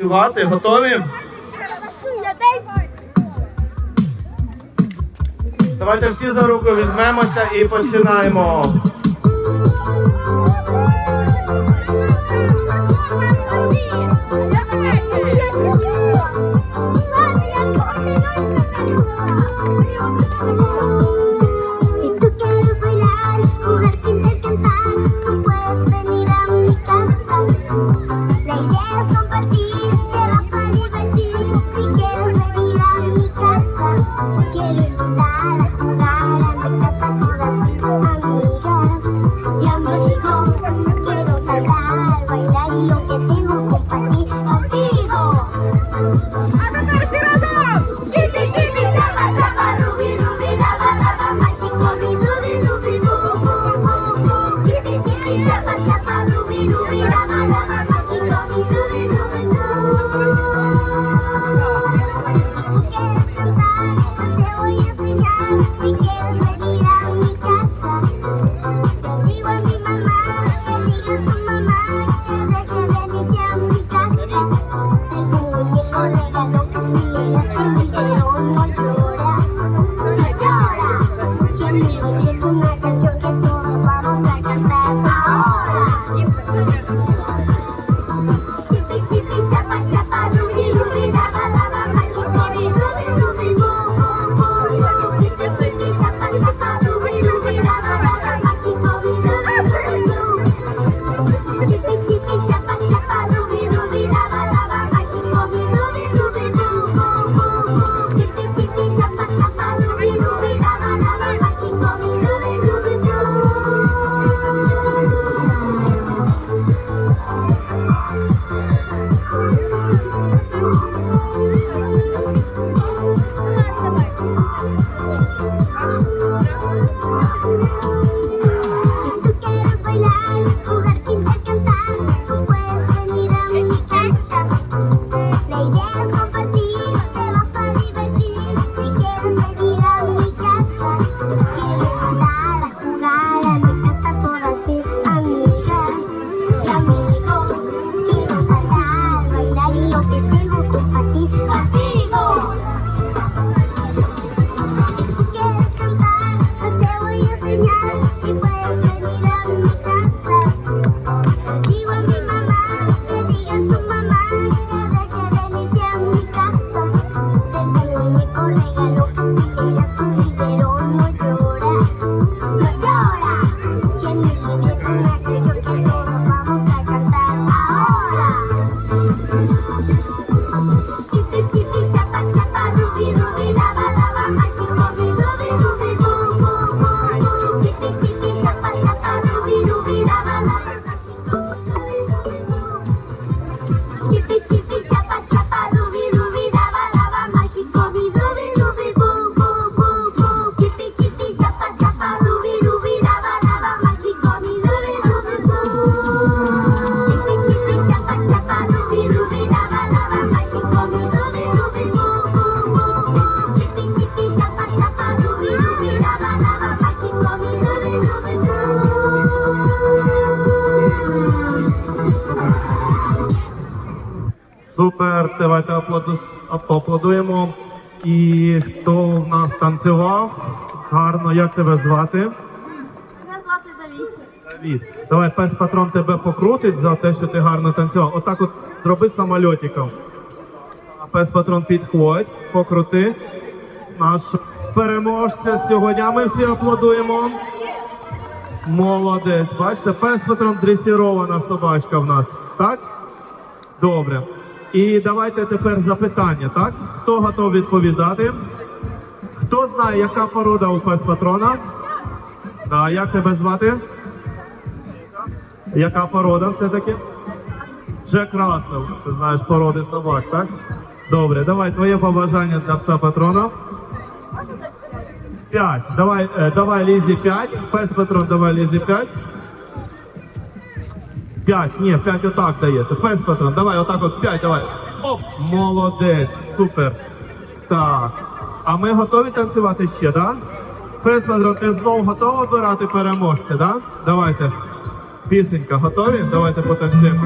співати. Готові? Давайте всі за руку візьмемося і починаємо. Супер, давайте поаплодуємо. І хто в нас танцював? Гарно, як тебе звати? Мене звати Давід. Давід. Давай пес патрон тебе покрутить за те, що ти гарно танцював. Отак от зроби самольотиком. А пес патрон підходь, покрути. Наш переможця сьогодні. Ми всі аплодуємо. Молодець. Бачите, пес патрон дресірована собачка в нас. Так? Добре. І давайте тепер запитання, так? Хто готовий відповідати? Хто знає, яка порода у пес патрона? Да, як тебе звати? Яка порода все-таки? Джек Рассел. Ти знаєш породи собак, так? Добре, давай твоє побажання для пса патрона. П'ять. Давай, е, давай Лізі п'ять. Пес патрон, давай Лізі п'ять. П'ять, ні, п'ять отак дається. Пес патрон, давай, отак от 5 давай. Оп! Молодець, супер. Так. А ми готові танцювати ще, так? Да? Пес патрон, ти знову готовий обирати переможця, так? Да? Давайте. Пісенька, готові? Давайте потанцюємо.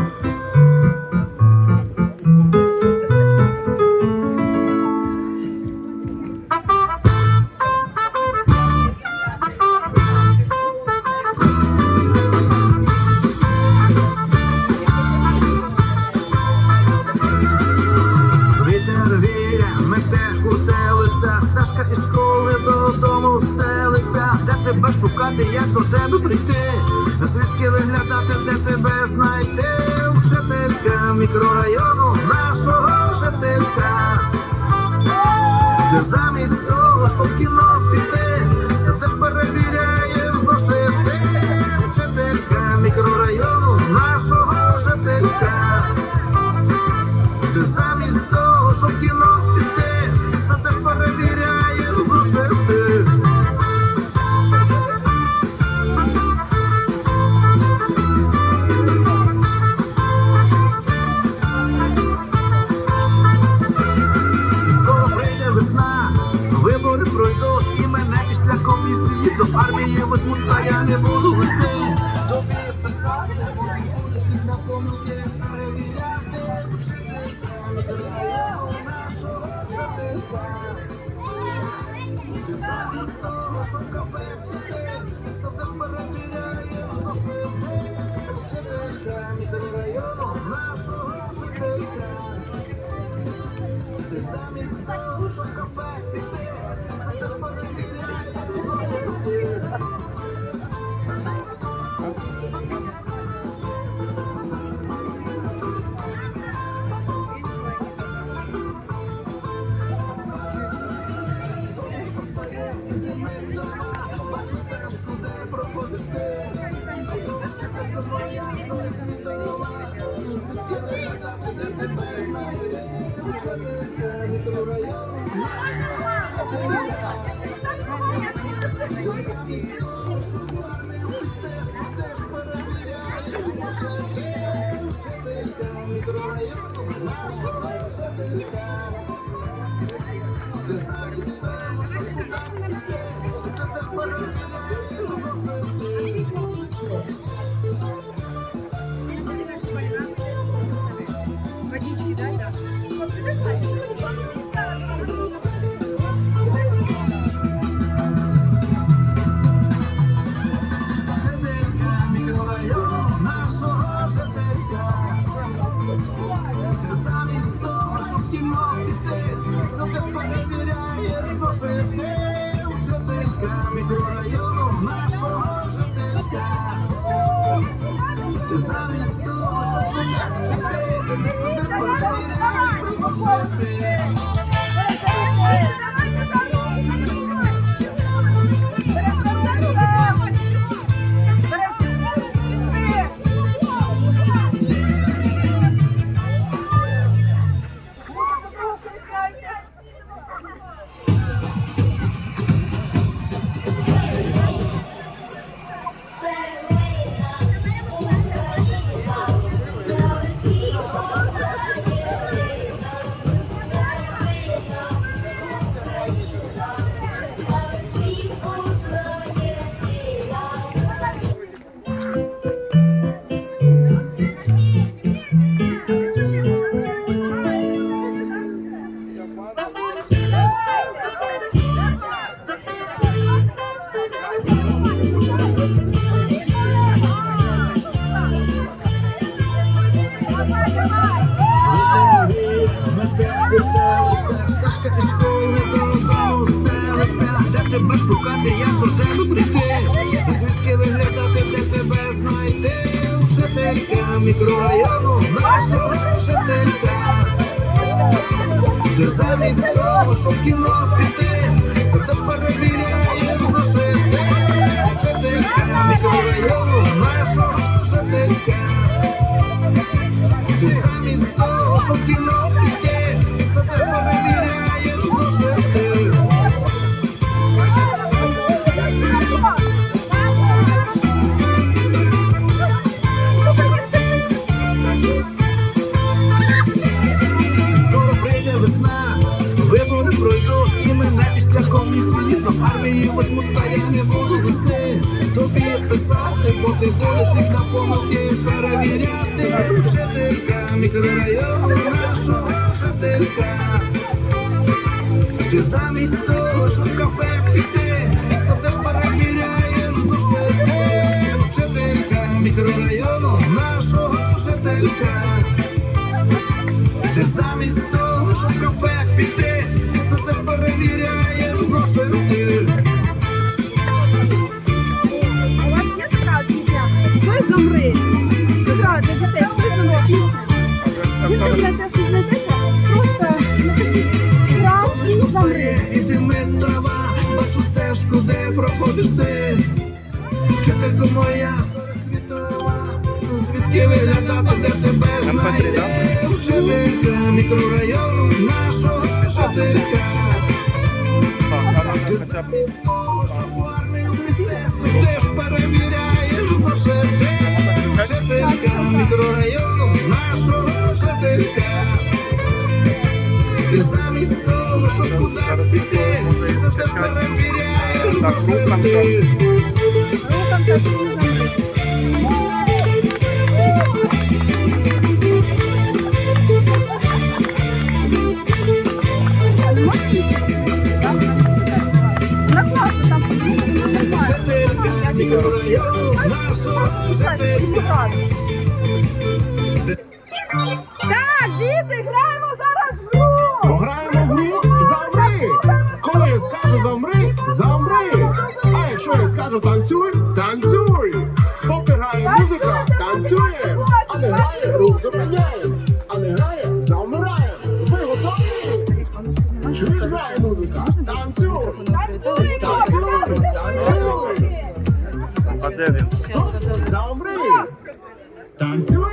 Шукати, як до тебе прийти, звідки виглядати, де тебе знайти, вчителька мікрорайону шукати, як до тебе прийти, звідки виглядати, де тебе знайти, вчителька мікрорайону нашого вчителька. Ти замість того, щоб кіно піти, сидиш перевіряєш зошити, вчителька мікрорайону нашого вчителька. Ти замість того, щоб в кіно піти, мікрорайону нашого жителька. Ти замість того, щоб кафе піти, сидиш перевіряєш зошити. Вчителька мікрорайону нашого жителька. Ти замість того, щоб кафе піти, знаєте, що знайдете, просто напишіть красні замри. І димить трава, бачу стежку, де проходиш ти. Вчителько моя, зоря світова, звідки виглядати, де тебе знайти? Вчителька мікрорайону нашого жителька. Ти того, щоб в армію піти, сидиш, перевіряєш. Вчителька мікрорайону нашого жителька. Ти замість того, щоб кудись піти, за перевіряєш теж замри. А де він? Замри. Танцюємо.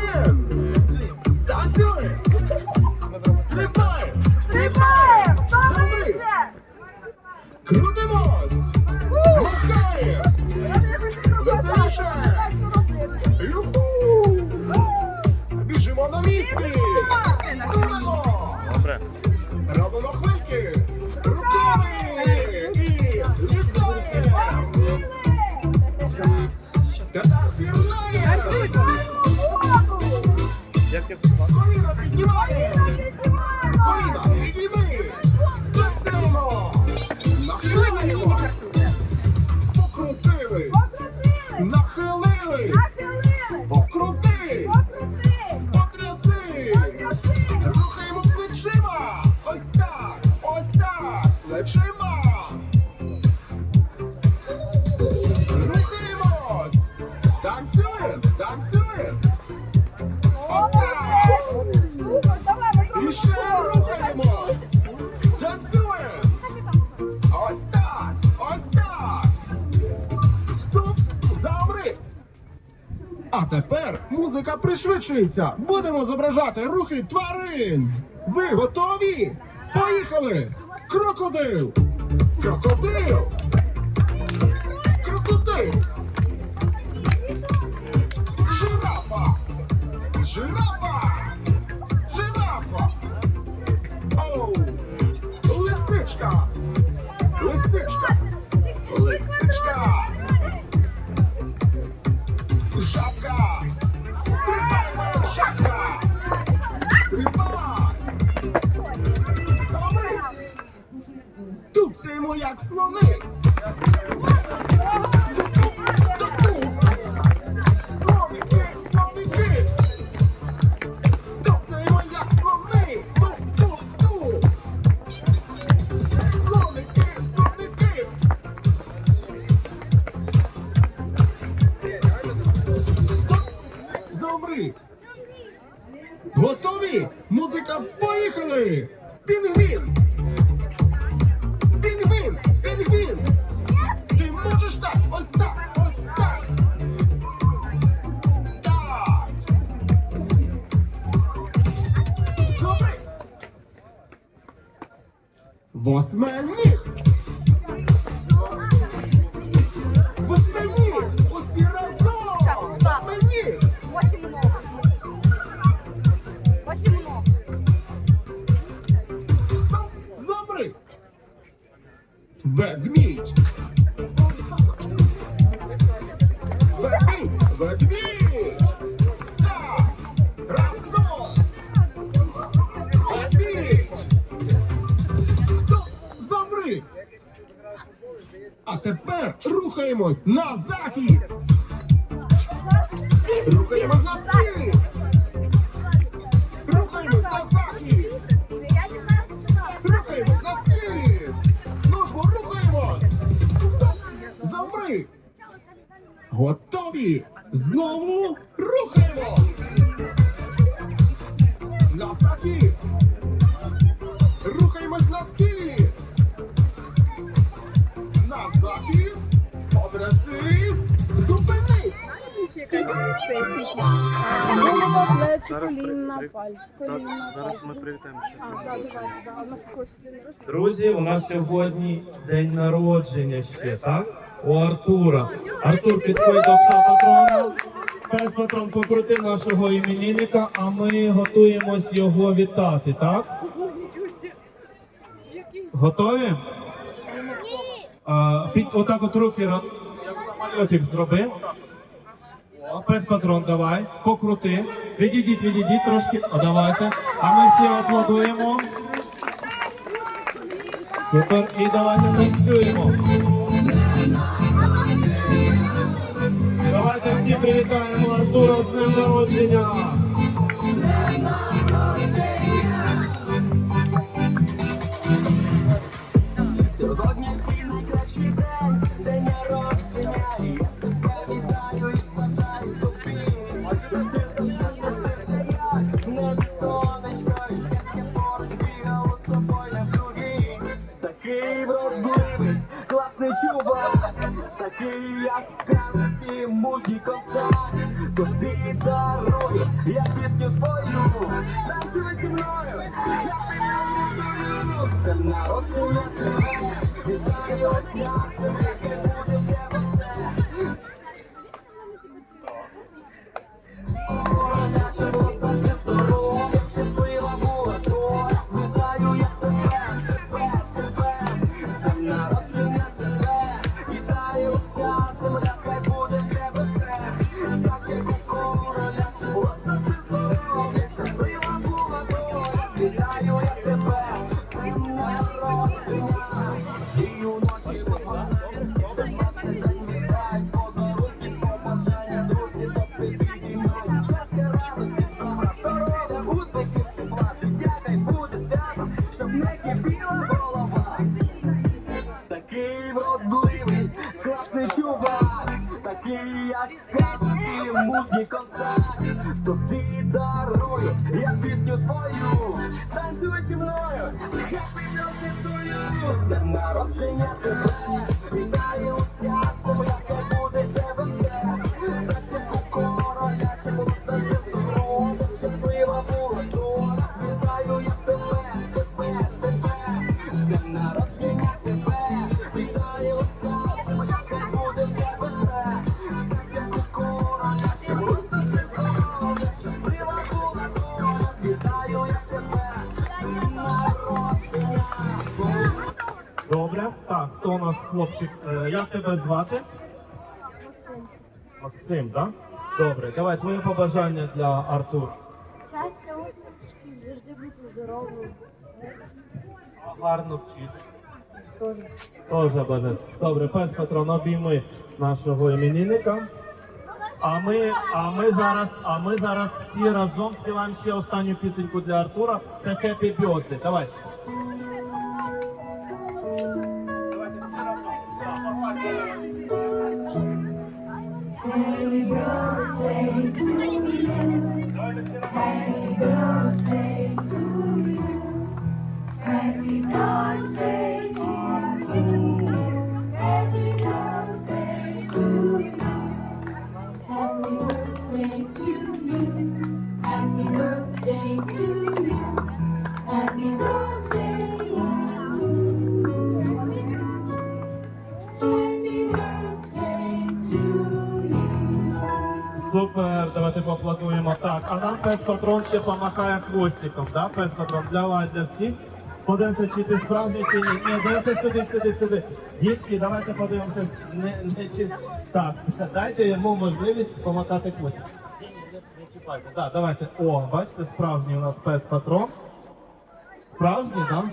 Пришвидшується. Будемо зображати рухи тварин. Ви готові? Поїхали! Крокодил! Крокодил! Готові? Музика, поїхали! Пінгвін! Пінгвін! Пінгвін! Ти можеш так! Ось так! Ось так! Так! Замри! Восьминіг! Ведмідь! Ведмідь! Ведмідь! Так! Разом! Ведмідь! Стоп! А тепер рухаємось на Расист! Зупинись! Голова, плечі, колінна, пальці, колінна, Зараз ми привітаємо. ще. Друзі, у нас сьогодні день народження ще, так? У Артура. Артур підходить до пса патрона. Пес патрон покрути нашого іменинника, а ми готуємось його вітати, так? Готові? А, під, отак от руки ра- як самольотик зроби. О, пес патрон, давай, покрути. Відійдіть, відійдіть трошки. О, давайте. А ми всі аплодуємо. Супер. І давайте танцюємо. Yeah. Такий вродливий, класний чувак, такий, як казки, мужній козак. Тобі дарую, я пісню свою, танцюй зі мною, happy birthday to. З днем народження тебе, Так, хто у нас хлопчик? Е, Як тебе звати? Максим, так? Добре, давай твої побажання для Артура. Щастя, успіхів, завжди бути здоровим. Гарно вчити. Тоже бажаю. Добре, пес патрон, обійми нашого іменинника. А ми, а ми зараз, а ми зараз всі разом співаємо ще останню пісеньку для Артура. Це Happy Birthday. Давай. Пес патрон ще помахає хвостиком, да? Пес патрон для вас, для всіх. Подивимося, чи ти справжній, чи ні. Ні, дивимося сюди, сюди, сюди. Дітки, давайте подивимося. Не, не, чи... Так, дайте йому можливість помахати хвостик. Ні, ні, давайте. О, бачите, справжній у нас пес патрон. Справжній, так?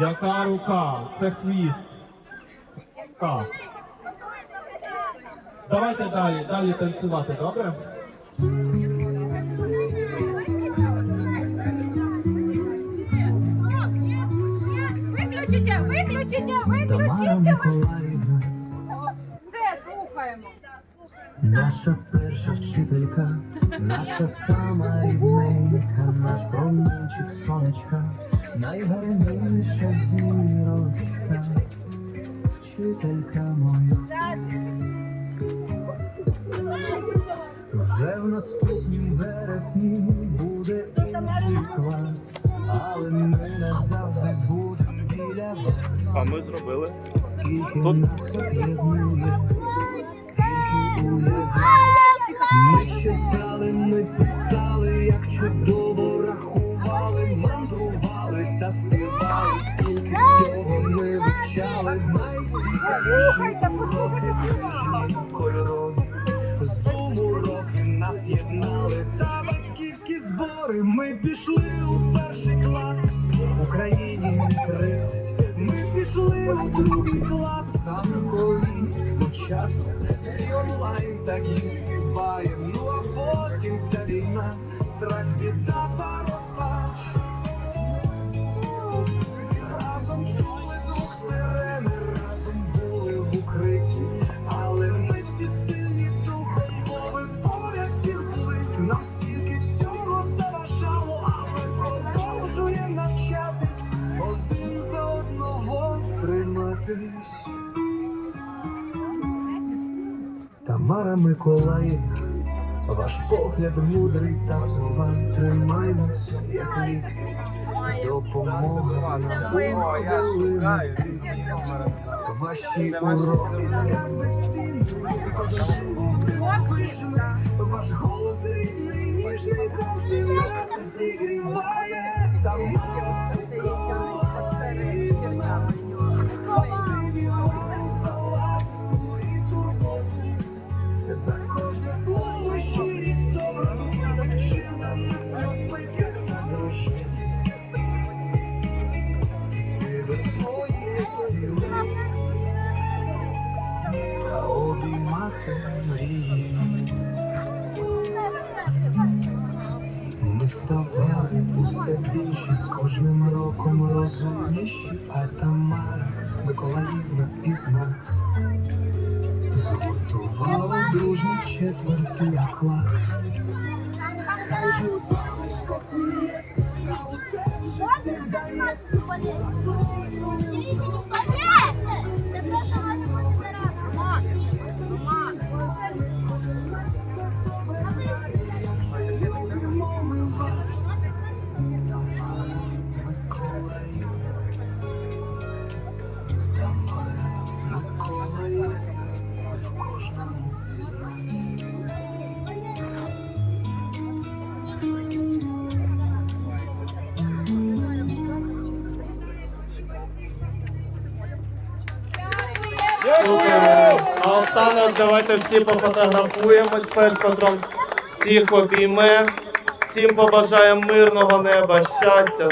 Яка рука? Це хвіст. Так. Давайте далі, далі танцювати, добре? Миколаївна, Все, слухаємо. наша перша вчителька, наша сама рідненька, наш промінчик сонечка, найгарніша зірочка, вчителька моя. Вже в наступнім вересні буде інший клас, але ми не завжди будемо. А ми зробили. Тут-. Ми читали, ми писали, як чудово рахували, мандрували та співали, скільки всього ми вивчали, книжні кольорові. Зум уроки нас єднали, та батьківські збори. Ми пішли у перший клас, Україні 30. У другий клас, там ковід почався. Всі онлайн так і співаємо. Погляд мудрий та слова тримаємось, як лік, Допомога на хвилини. Ваші уроки. Ваш голос рідний, ніжний завжди житті вдається. Любимо давайте всі пофотографуємось перед котром всіх обійме. Всім побажаємо мирного неба, щастя,